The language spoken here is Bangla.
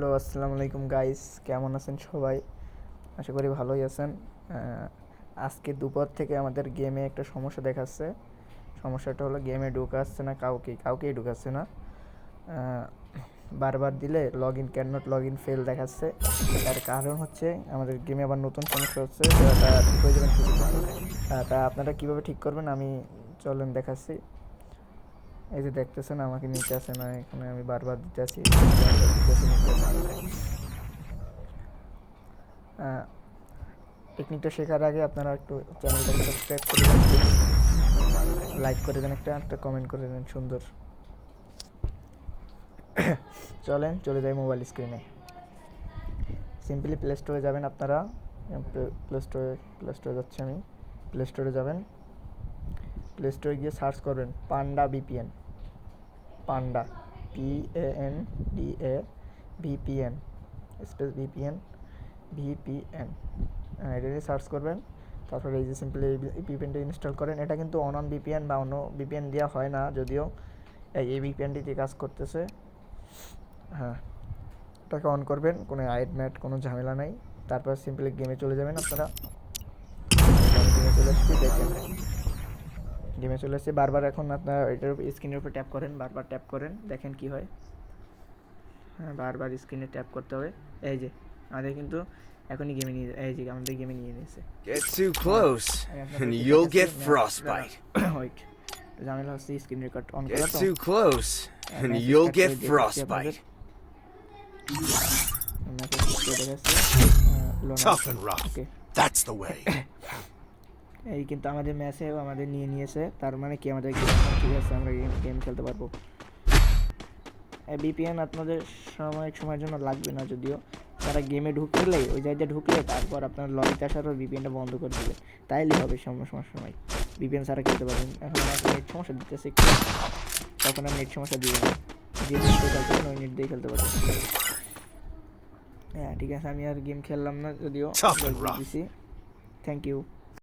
হ্যালো, আসসালামু আলাইকুম গাইস কেমন আছেন সবাই? আশা করি ভালোই আছেন। আজকে দুপুর থেকে আমাদের গেমে একটা সমস্যা দেখাচ্ছে। সমস্যাটা হলো গেমে ঢুকাচ্ছে না কাউকে, কাউকেই ঢুকাচ্ছে না। বারবার দিলে log in can not log in fail দেখাচ্ছে। তার কারণ হচ্ছে আমাদের গেমে আবার নতুন সমস্যা হচ্ছে তা আপনারা কীভাবে ঠিক করবেন আমি চলেন দেখাচ্ছি। এই যে দেখতেছেন, আমাকে নিতে আসে না, এখানে আমি বারবার দিতে আসি টেকনিকটা শেখার আগে আপনারা একটু চ্যানেলটাকে সাবস্ক্রাইব করে দেন লাইক করে দেন একটা একটা কমেন্ট করে দেন, সুন্দর। চলেন, চলে যাই মোবাইল স্ক্রিনে সিম্পলি প্লে স্টোরে যাবেন আপনারা প্লে স্টোরে প্লে স্টোরে যাচ্ছি আমি। প্লে স্টোরে যাবেন। প্লে স্টোরে গিয়ে সার্চ করবেন panda VPN panda P A N D A VPN space VPN VPN এটা দিয়ে সার্চ করবেন, তারপরে এই যে সিম্পলি এই ভিপিএনটা ইনস্টল করেন। এটা কিন্তু অন অন ভিপিএন বা অন্য ভিপিএন দেওয়া হয় না, যদিও এই ভিপিএনটিতে কাজ করতেছে। হ্যাঁ এটাকে অন করবেন, কোনো আইড ম্যাট কোনো ঝামেলা নাই। তারপর সিম্পলি গেমে চলে যাবেন আপনারা। গেমে চলে এসেছি দেখেন গেমে চলে এসেছি বারবার এখন আপনার এটার উপর স্ক্রিনের উপর ট্যাপ করেন বারবার ট্যাপ করেন দেখেন কি হয় হ্যাঁ বারবার স্ক্রিনে ট্যাপ করতে হবে এই যে আমাদের কিন্তু এখনই গেমে নিয়ে এই যে আমাদের গেমে নিয়ে নিয়েছে Get too close, and you'll get frostbite. Wait ঝামেলা হচ্ছে স্ক্রিন রেকর্ড অন করা Get তো too close, and message you'll cut get করে দিয়ে frostbite. মেসেজ করে দেখাচ্ছি আহ, লোনা। Tough and rough. Okay That's the way. এই কিন্তু আমাদের ম্যাচে আমাদের নিয়ে নিয়েছে। তার মানে কি আমাদের গেম ঠিক আছে আমরা গেম গেম খেলতে পারব। বিপিএন আপনাদের সাময়িক সময়ের জন্য লাগবে না যদিও। তারা গেমে ঢুকলে ওই জায়গায় ঢুকলে তারপর আপনার লবিতে আসার পর বিপিএনটা বন্ধ করে দেবে। তাইলে হবে সময় সময় সময়। বিপিএন ছাড়া খেলতে পারবেন এখন আমার নেট সমস্যা দিতেছে তখন আমি নেট সমস্যা দেবো যে নেট খেলতে ওই নেট দিয়ে খেলতে পারবেন হ্যাঁ ঠিক আছে আমি আর গেম খেললাম না যদিও। Rough. Thank you